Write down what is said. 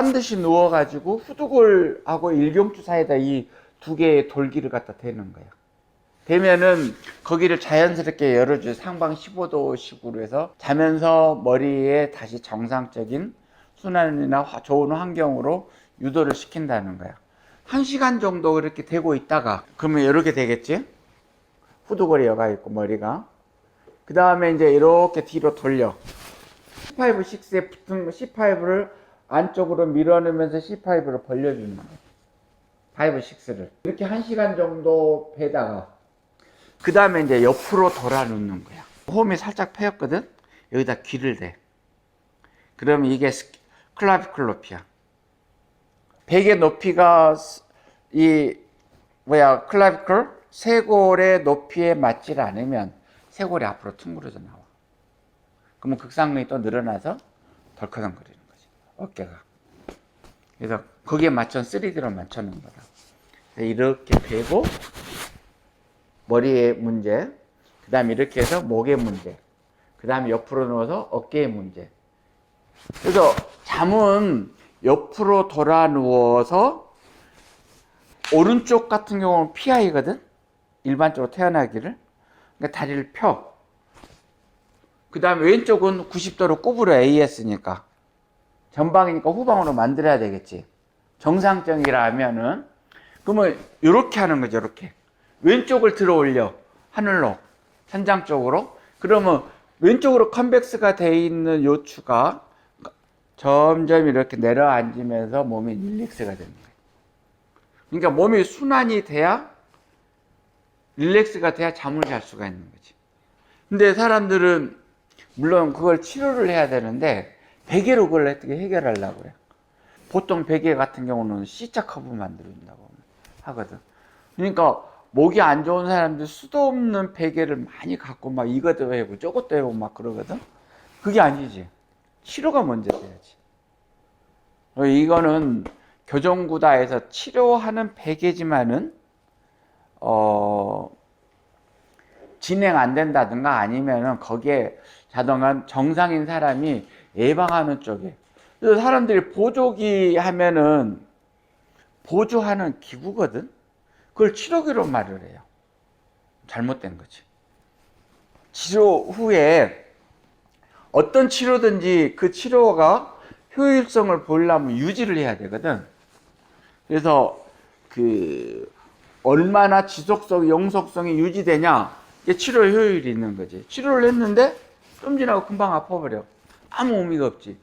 반드시 누워가지고 후두골하고 일경추 사이에다 이 두 개의 돌기를 갖다 대는 거야. 되면은 거기를 자연스럽게 열어줘 상방 15도식으로 해서 자면서 머리에 다시 정상적인 순환이나 화- 좋은 환경으로 유도를 시킨다는 거야. 한 시간 정도 이렇게 되고 있다가 그러면 이렇게 되겠지? 후두골이 여가 있고 머리가 그 다음에 이제 이렇게 뒤로 돌려 C5, 6에 붙은 C5를 안쪽으로 밀어내면서 C5를 벌려주는 거야. 5, 6를 이렇게 한 시간 정도 배다가 그 다음에 이제 옆으로 돌아 놓는 거야. 홈이 살짝 패였거든? 여기다 귀를 대. 그러면 이게 스- 클라비클로피야. 베개 높이가 스- 이 뭐야 클라비클 쇄골의 높이에 맞질 않으면 쇄골이 앞으로 퉁그러져 나와. 그러면 극상근이 또 늘어나서 덜커덩거리는. 어깨가. 그래서 거기에 맞춰 3D로 맞춰놓은 거다. 이렇게 베고 머리의 문제, 그 다음에 이렇게 해서 목의 문제, 그 다음에 옆으로 누워서 어깨의 문제. 그래서 잠은 옆으로 돌아 누워서 오른쪽 같은 경우는 PI거든? 일반적으로 태어나기를. 그러니까 다리를 펴. 그 다음에 왼쪽은 90도로 구부려 AS니까. 전방이니까 후방으로 만들어야 되겠지. 정상적이라 하면은, 그러면 이렇게 하는 거죠, 이렇게. 왼쪽을 들어 올려. 하늘로. 천장 쪽으로. 그러면 왼쪽으로 컨벡스가 돼 있는 요추가 점점 이렇게 내려앉으면서 몸이 릴렉스가 되는 거예요. 그러니까 몸이 순환이 돼야 릴렉스가 돼야 잠을 잘 수가 있는 거지. 근데 사람들은 물론 그걸 치료를 해야 되는데 베개로 그걸 어떻게 해결하려고 그래. 보통 베개 같은 경우는 C자 커브 만들어준다고 하거든. 그러니까 목이 안 좋은 사람들 수도 없는 베개를 많이 갖고 막 이것도 해고 저것도 해고 막 그러거든. 그게 아니지. 치료가 먼저 돼야지. 어, 이거는 교정구다에서 치료하는 베개지만은 어 진행 안 된다든가 아니면은 거기에 자동한 정상인 사람이 예방하는 쪽에. 그래서 사람들이 보조기 하면은 보조하는 기구거든? 그걸 치료기로 말을 해요. 잘못된 거지. 치료 후에 어떤 치료든지 그 치료가 효율성을 보려면 유지를 해야 되거든. 그래서 그 얼마나 지속성, 영속성이 유지되냐? 이게 치료 효율이 있는 거지. 치료를 했는데 좀 지나고 금방 아파버려. 아무 의미가 없지.